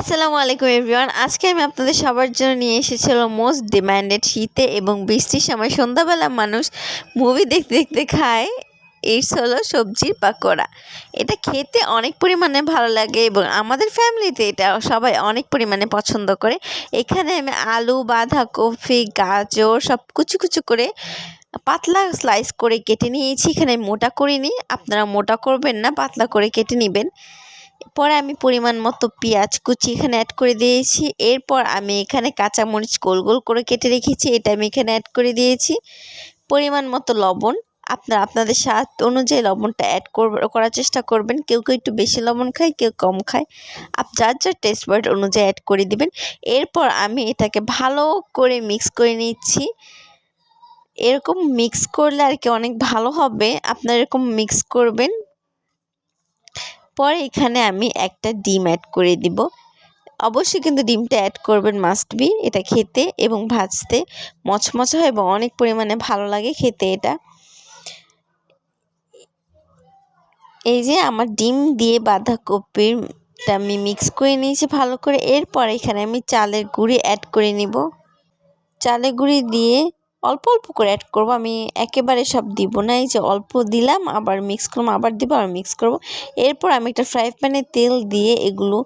আসসালামু আলাইকুম, এভরিওয়ান। আজকে আমি আপনাদের সবার জন্য নিয়ে এসেছিল মোস্ট ডিমান্ডেড শীতে এবং বৃষ্টির সময় সন্ধ্যাবেলা মানুষ মুভি দেখতে দেখতে খায়। এইটস হলো সবজির পাকোড়া। এটা খেতে অনেক পরিমাণে ভালো লাগে এবং আমাদের ফ্যামিলিতে এটা সবাই অনেক পরিমাণে পছন্দ করে। এখানে আমি আলু, বাঁধাকপি, গাজর সব কুচু কুচু করে পাতলা স্লাইস করে কেটে নিয়েছি। এখানে মোটা করিনি। আপনারা মোটা করবেন না, পাতলা করে কেটে নেবেন। পরে আমি পরিমাণ মতো পেঁয়াজ কুচি এখানে অ্যাড করে দিয়েছি। এরপর আমি এখানে কাঁচামরিচ গোল গোল করে কেটে রেখেছি, এটা আমি এখানে অ্যাড করে দিয়েছি। পরিমাণ মতো লবণ, আপনারা আপনাদের স্বাদ অনুযায়ী লবণটা অ্যাড করার চেষ্টা করবেন। কেউ কেউ একটু বেশি লবণ খায়, কেউ কম খায়। আপ, যার যার টেস্ট বার্ড অনুযায়ী অ্যাড করে দিবেন। এরপর আমি এটাকে ভালো করে মিক্স করে নিচ্ছি। এরকম মিক্স করলে আর কি অনেক ভালো হবে। আপনারা এরকম মিক্স করবেন। পরে এখানে আমি একটা ডিম অ্যাড করে দিব। অবশ্যই কিন্তু ডিমটা অ্যাড করবেন মাস্ট বি এটা খেতে এবং ভাজতে মচমচে হয় এবং অনেক পরিমাণে ভালো লাগে খেতে এটা। এই যে আমার ডিম দিয়ে বাঁধাকপিটা আমি মিক্স করে নিয়েছি ভালো করে। এরপর এখানে আমি চালের গুঁড়ি অ্যাড করে নিব। চালের গুঁড়ি দিয়ে অল্প অল্প করে অ্যাড করব। আমি একেবারে সব দিব না, এই যে অল্প দিলাম, আবার মিক্স করব আবার দিব, আবার মিক্স করব। এরপর আমি একটা ফ্রাই প্যানে তেল দিয়ে এগুলো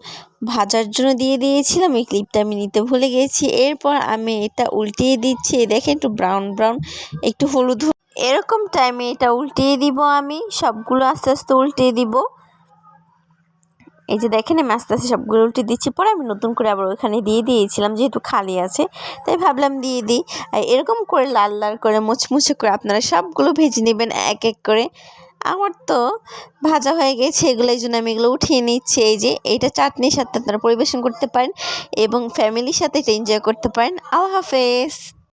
ভাজার জন্য দিয়ে দিয়েছিলাম, এই ক্লিপটা আমি নিতে ভুলে গেছি। এরপর আমি এটা উল্টিয়ে দিচ্ছি দেখেন একটু ব্রাউন ব্রাউন একটু হলুদ এরকম টাইমে এটা উল্টিয়ে দিব আমি, সবগুলো আস্তে আস্তে উল্টিয়ে দিব। এই যে দেখেন, আমি আস্তে আস্তে সবগুলো উল্টে দিচ্ছি। পরে আমি নতুন করে আবার ওইখানে দিয়ে দিয়েছিলাম, যেহেতু খালি আছে। তাই ভাবলাম দিয়ে দিই। এরকম করে লাল লাল করে মুচমুচে করে আপনারা সবগুলো ভেজে নেবেন এক এক করে। আমার তো ভাজা হয়ে গেছে এগুলো এই জন্য আমি এগুলো উঠিয়ে নিচ্ছি। এই যে, এইটা চাটনির সাথে আপনারা পরিবেশন করতে পারেন এবং ফ্যামিলির সাথে এটা এনজয় করতে পারেন। আল্লাহ হাফেজ।